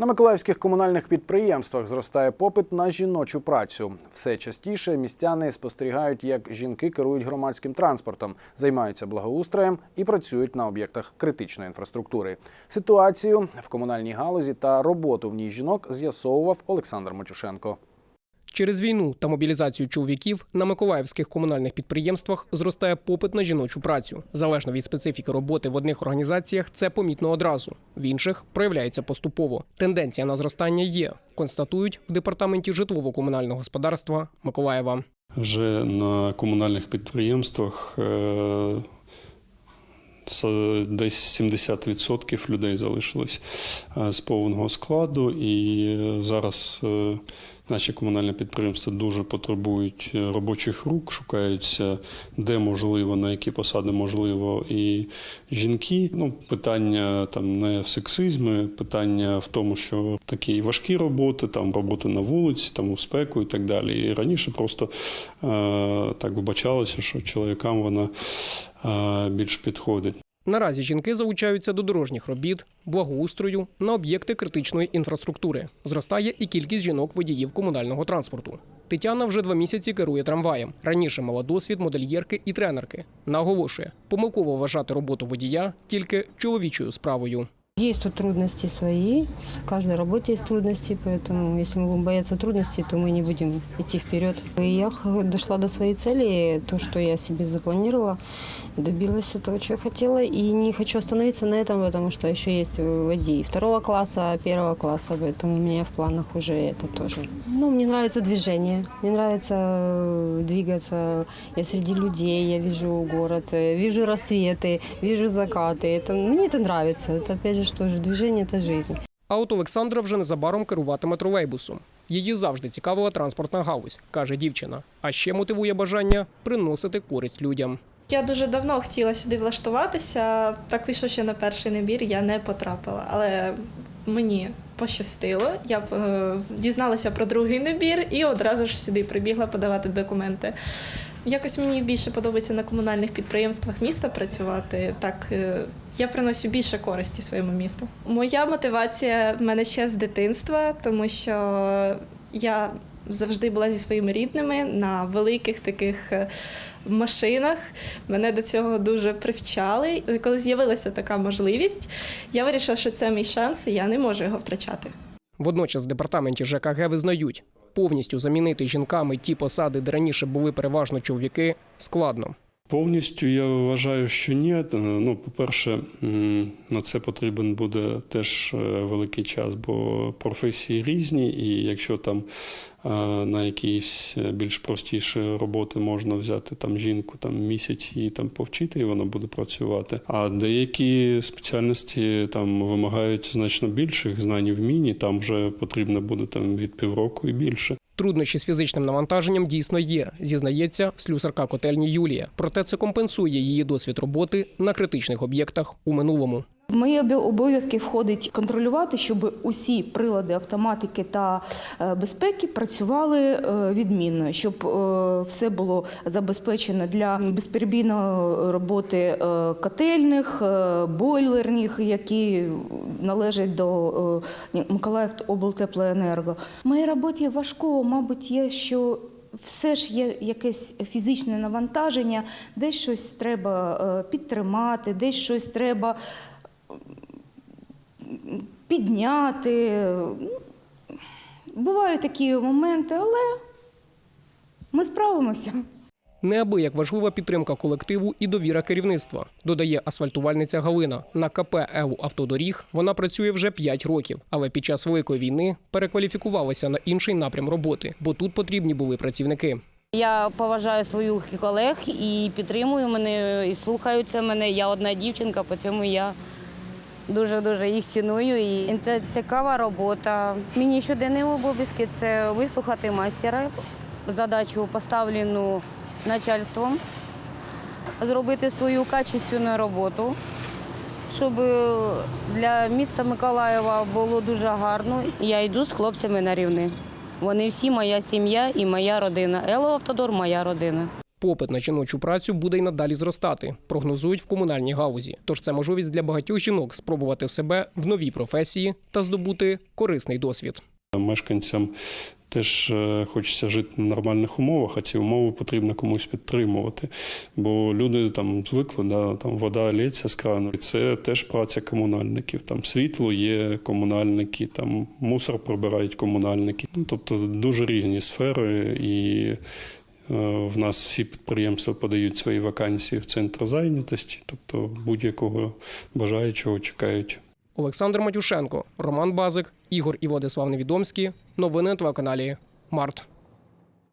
На миколаївських комунальних підприємствах зростає попит на жіночу працю. Все частіше містяни спостерігають, як жінки керують громадським транспортом, займаються благоустроєм і працюють на об'єктах критичної інфраструктури. Ситуацію в комунальній галузі та роботу в ній жінок з'ясовував Олександр Матюшенко. Через війну та мобілізацію чоловіків на миколаївських комунальних підприємствах зростає попит на жіночу працю. Залежно від специфіки роботи в одних організаціях, це помітно одразу, в інших проявляється поступово. Тенденція на зростання є, констатують в департаменті житлово-комунального господарства Миколаєва. Вже на комунальних підприємствах е, десь 70% людей залишилось е, з повного складу, і е, зараз наші комунальні підприємства дуже потребують е, робочих рук, шукаються де можливо, на які посади можливо, і жінки. Ну, питання там не в сексизмі, питання в тому, що такі важкі роботи, там роботи на вулиці, там у спеку і так далі. І раніше просто е, так вбачалося, що чоловікам вона е, більш підходить. Наразі жінки залучаються до дорожніх робіт, благоустрою на об'єкти критичної інфраструктури. Зростає і кількість жінок-водіїв комунального транспорту. Тетяна вже два місяці керує трамваєм. Раніше мала досвід модельєрки і тренерки. Наголошує, помилково вважати роботу водія тільки чоловічою справою. Есть тут трудности свои, в каждой работе есть трудности, поэтому если мы будем бояться трудностей, то мы не будем идти вперед. И я дошла до своей цели, то, что я себе запланировала, добилась этого, чего я хотела, и не хочу остановиться на этом, потому что еще есть водии второго класса, первого класса, поэтому у меня в планах уже это тоже. Ну, мне нравится движение, мне нравится э, двигаться, я среди людей, я вижу город, э, вижу рассветы, вижу закаты, это, мне это нравится, это опять же что же, движение – это жизнь. А от Олександра вже незабаром керуватиме тролейбусом. Її завжди цікавила транспортна галузь, каже дівчина. А ще мотивує бажання приносити користь людям. Я дуже давно хотіла сюди влаштуватися. Так вийшло, що на перший набір я не потрапила, але мені пощастило. Я е, дізналася про другий набір і одразу ж сюди прибігла подавати документи. Якось мені більше подобається на комунальних підприємствах міста працювати. Так е, я приношу більше користі своєму місту. Моя мотивація в мене ще з дитинства, тому що я завжди була зі своїми рідними на великих таких е, машинах. Мене до цього дуже привчали. Коли з'явилася така можливість, я вирішила, що це мій шанс, і я не можу його втрачати. Водночас в департаменті ЖКГ визнають, повністю замінити жінками ті посади, де раніше були переважно чоловіки, складно. Повністю я вважаю, що ні. Е, Ну, по-перше, на це потрібен буде теж е, великий час, бо професії різні, і якщо там е, на якісь більш простіші роботи можна взяти там жінку там місяць і там повчити, і вона буде працювати. А деякі спеціальності там вимагають значно більших знань і вмінь, і там вже потрібно буде там від півроку і більше. Труднощі з фізичним навантаженням дійсно є, зізнається слюсарка котельні Юлія. Проте це компенсує її досвід роботи на критичних об'єктах у минулому. В мої обов'язки входить контролювати, щоб усі прилади автоматики та е, безпеки працювали е, відмінно, щоб е, все було забезпечено для безперебійної роботи котельних, бойлерних, які належать до Миколаїв облтеплоенерго. В моїй роботі важко, мабуть, є що. Все ж є якесь фізичне навантаження, десь щось треба підтримати, десь щось треба підняти. Ну, Бувають такі моменти, але ми справимося. Неабияк важлива підтримка колективу і довіра керівництва, додає асфальтувальниця Галина. На КП ЕУ автодоріг вона працює вже 5 років, але під час великої війни перекваліфікувалася на інший напрям роботи, бо тут потрібні були працівники. Я поважаю своїх колег і підтримую мене, і слухаються мене. Я одна дівчинка, по цьому я дуже-дуже їх ціную. І це цікава робота. Мені щоденні обов'язки це вислухати майстера, задачу поставлену начальством, зробити свою качественну роботу, щоб для міста Миколаєва було дуже гарно. Я йду з хлопцями на рівни. Вони всі моя сім'я і моя родина. Ело Автодор моя родина. Попит на жіночу працю буде й надалі зростати, прогнозують в комунальній галузі. Тож це можливість для багатьох жінок спробувати себе в новій професії та здобути корисний досвід. Мешканцям теж е, хочеться жити на нормальних умовах, а ці умови потрібно комусь підтримувати. Бо люди там звикли, да, там вода лється з крану. І це теж праця комунальників. Там світло є комунальники, там мусор прибирають комунальники. Ну, тобто дуже різні сфери і. Е, В нас всі підприємства подають свої вакансії в центр зайнятості, тобто будь-якого бажаючого чекають. Олександр Матюшенко, Роман Базик, Ігор і Владислав Невідомський. Новини на телеканалі Март.